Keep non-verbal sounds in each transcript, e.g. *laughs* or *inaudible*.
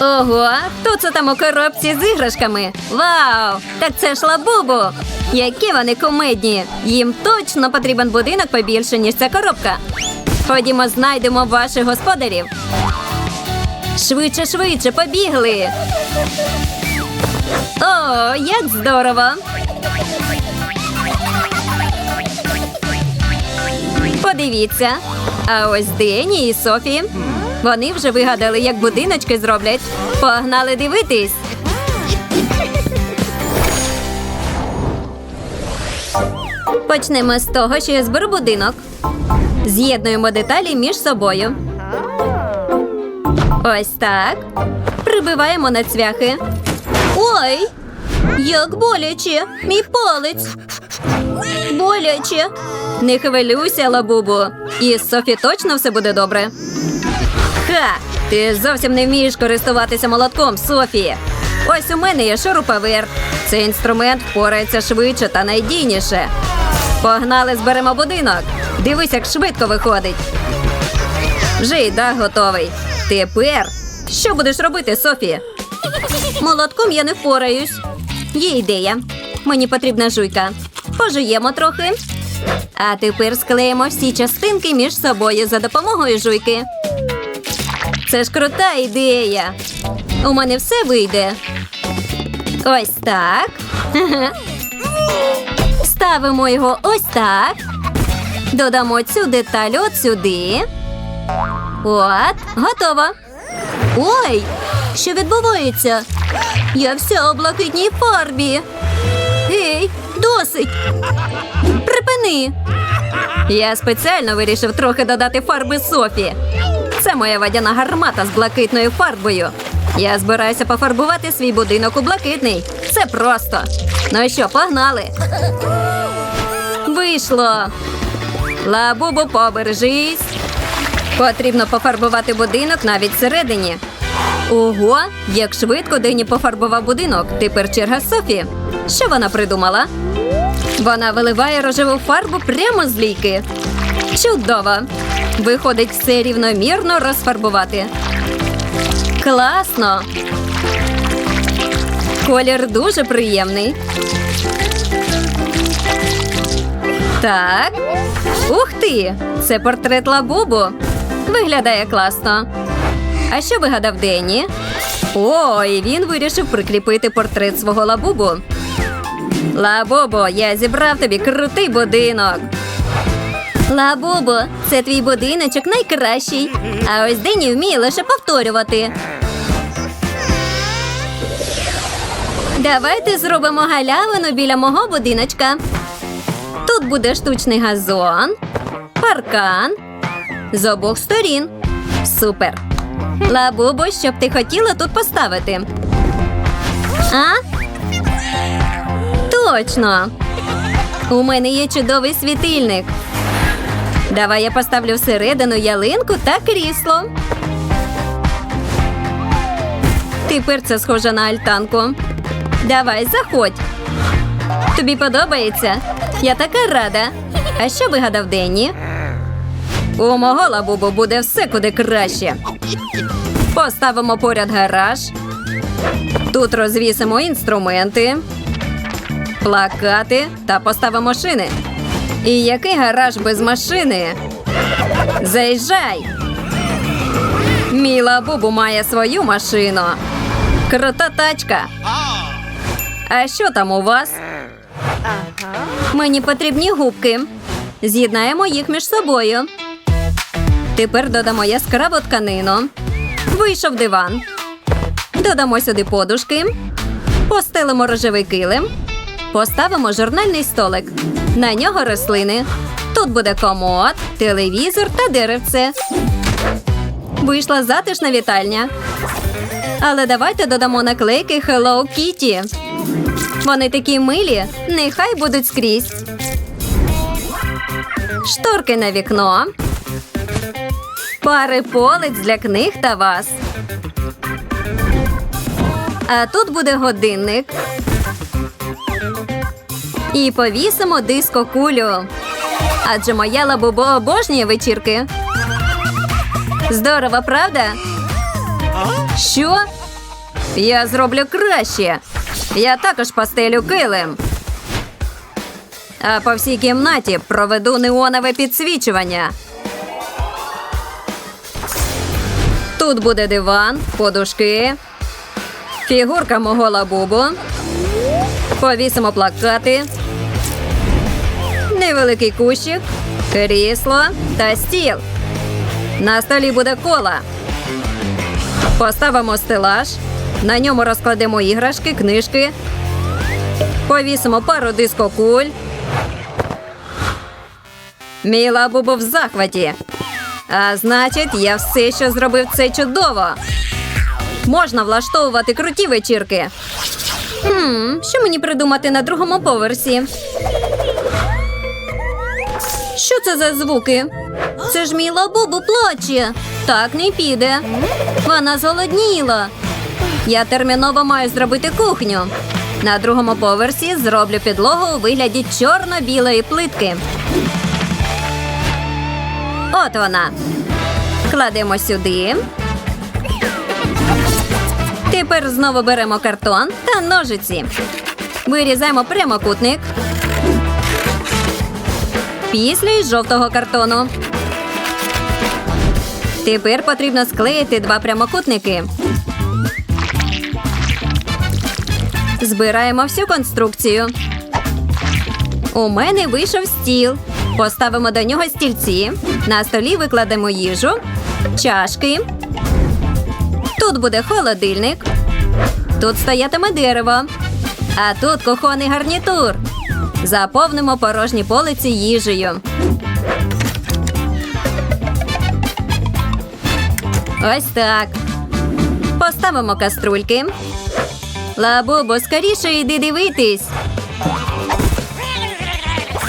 Ого, хто це там у коробці з іграшками? Вау! Так це ж лабубу! Які вони кумедні! Їм точно потрібен будинок побільше, ніж ця коробка. Ходімо, знайдемо ваших господарів. Швидше, швидше, побігли. О, як здорово! Подивіться. А ось Дені і Софі. Вони вже вигадали, як будиночки зроблять. Погнали дивитись. Почнемо з того, що я зберу будинок. З'єднуємо деталі між собою. Ось так. Прибиваємо на цвяхи. Ой, як боляче, мій палець. Боляче. Не хвилюйся, лабубу. І з Софі точно все буде добре. Ха! Ти зовсім не вмієш користуватися молотком, Софі. Ось у мене є шуруповерт. Цей інструмент впорається швидше та надійніше. Погнали, зберемо будинок. Дивись, як швидко виходить. Вже й дах готовий. Тепер що будеш робити, Софі? Молотком я не впораюсь. Є ідея. Мені потрібна жуйка. Пожуємо трохи. А тепер склеїмо всі частинки між собою за допомогою жуйки. Це ж крута ідея. У мене все вийде. Ось так. *laughs* Ставимо його ось так. Додамо цю деталь от сюди. От, готово. Ой, що відбувається? Я вся у блакитній фарбі. Гей, досить. Припини. Я спеціально вирішив трохи додати фарби Софі. Це моя водяна гармата з блакитною фарбою. Я збираюся пофарбувати свій будинок у блакитний. Це просто. Ну що, погнали? Вийшло. Лабубу, побережись. Потрібно пофарбувати будинок навіть всередині. Ого, як швидко Дені пофарбував будинок. Тепер черга Софі. Що вона придумала? Вона виливає рожеву фарбу прямо з лійки. Чудово! Виходить все рівномірно розфарбувати. Класно! Колір дуже приємний. Так. Ух ти! Це портрет Лабубу. Виглядає класно. А що вигадав Дені? Ой, він вирішив прикріпити портрет свого лабубу. Лабубо, я зібрав тобі крутий будинок. Лабубо, це твій будиночок найкращий. А ось Дені вміє лише повторювати. Давайте зробимо галявину біля мого будиночка. Тут буде штучний газон, паркан з обох сторін. Супер. Лабубо, що б ти хотіла тут поставити? А? Точно. У мене є чудовий світильник. Давай я поставлю всередину ялинку та крісло. Тепер це схоже на альтанку. Давай, заходь. Тобі подобається? Я така рада. А що вигадав Денні? У мого лабубу буде все куди краще. Поставимо поряд гараж. Тут розвісимо інструменти, плакати та поставимо шини. І який гараж без машини? Заїжджай! Мій лабубу має свою машину. Крута тачка. А що там у вас? Мені потрібні губки. З'єднаємо їх між собою. Тепер додамо яскраву тканину. Вийшов диван. Додамо сюди подушки. Постелимо рожевий килим. Поставимо журнальний столик. На нього рослини. Тут буде комод, телевізор та деревце. Вийшла затишна вітальня. Але давайте додамо наклейки Hello Kitty. Вони такі милі, нехай будуть скрізь. Шторки на вікно. Пари полиць для книг та вас. А тут буде годинник. І повісимо диско кулю. Адже моя лабубо обожнює вечірки. Здорово, правда? Що? Я зроблю краще. Я також постелю килим. А по всій кімнаті проведу неонове підсвічування. Тут буде диван, подушки, фігурка мого лабубу. Повісимо плакати, невеликий кущик, крісло та стіл. На столі буде кола. Поставимо стелаж, на ньому розкладемо іграшки, книжки, повісимо пару дискокуль. Мій лабубо в захваті. А значить, я все, що зробив, це чудово. Можна влаштовувати круті вечірки. Хм, що мені придумати на другому поверсі? Що це за звуки? Це ж мій лабубу плаче. Так не піде. Вона зголодніла. Я терміново маю зробити кухню. На другому поверсі зроблю підлогу у вигляді чорно-білої плитки. От вона. Кладемо сюди. Тепер знову беремо картон та ножиці. Вирізаємо прямокутник. Після із жовтого картону. Тепер потрібно склеїти два прямокутники. Збираємо всю конструкцію. У мене вийшов стіл. Поставимо до нього стільці. На столі викладемо їжу, чашки. Тут буде холодильник. Тут стоятиме дерево. А тут кухонний гарнітур. Заповнимо порожні полиці їжею. Ось так. Поставимо каструльки. Лабубо, скоріше йди дивитись.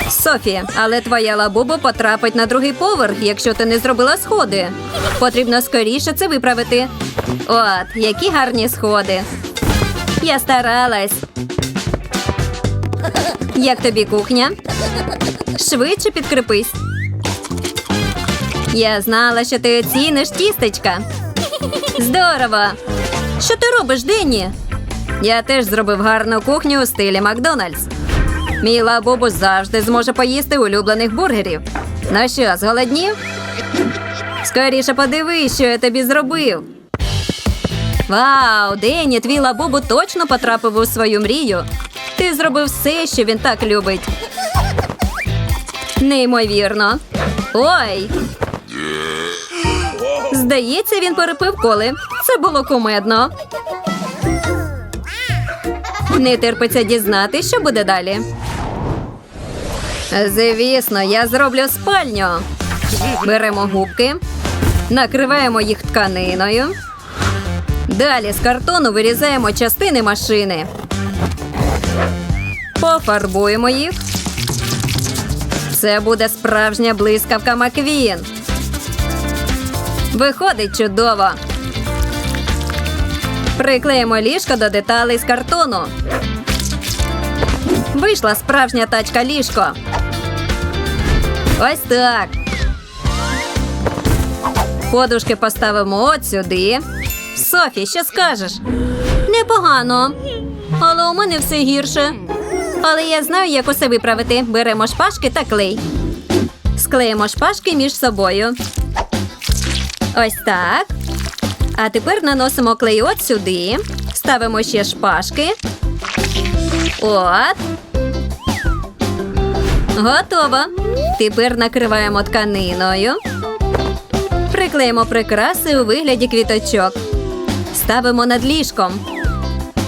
Софі, але твоя лабубо потрапить на другий поверх, якщо ти не зробила сходи. Потрібно скоріше це виправити. От, які гарні сходи. Я старалась. Як тобі кухня? Швидше підкрепись. Я знала, що ти оціниш тістечка. Здорово! Що ти робиш, Денні? Я теж зробив гарну кухню у стилі Макдональдс. Мій лабубу завжди зможе поїсти улюблених бургерів. Ну що, зголоднів? Скоріше подивись, що я тобі зробив. Вау, Денні, твій лабубу точно потрапив у свою мрію. Ти зробив все, що він так любить. Неймовірно. Ой. Здається, він перепив коли. Це було кумедно. Не терпиться дізнати, що буде далі. Звісно, я зроблю спальню. Беремо губки, накриваємо їх тканиною. Далі з картону вирізаємо частини машини. Пофарбуємо їх. Це буде справжня блискавка Маквін. Виходить чудово. Приклеїмо ліжко до деталей з картону. Вийшла справжня тачка ліжко. Ось так. Подушки поставимо от сюди. Софі, що скажеш? Непогано. Але у мене все гірше. Але я знаю, як усе виправити. Беремо шпажки та клей. Склеїмо шпажки між собою. Ось так. А тепер наносимо клей от сюди. Ставимо ще шпажки. От. Готово. Тепер накриваємо тканиною. Приклеїмо прикраси у вигляді квіточок. Ставимо над ліжком.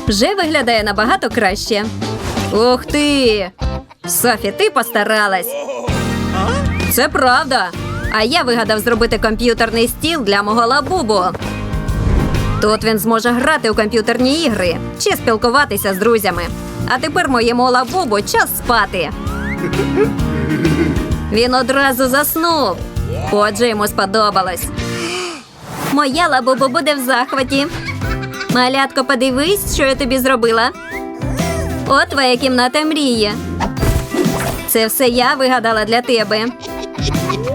Вже виглядає набагато краще. Ух ти! Софі, ти постаралась. Це правда. А я вигадав зробити комп'ютерний стіл для мого лабубу. Тут він зможе грати у комп'ютерні ігри чи спілкуватися з друзями. А тепер моєму лабубу час спати. Він одразу заснув. Отже, йому сподобалось. Моя лабубу буде в захваті. Малятко, подивись, що я тобі зробила. От твоя кімната мрії. Це все я вигадала для тебе.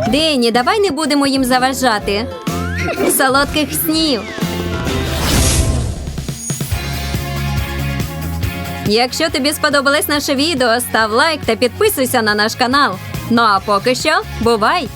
Дені, давай не будемо їм заважати. Солодких снів. Якщо тобі сподобалось наше відео, став лайк та підписуйся на наш канал. Ну а поки що, бувай!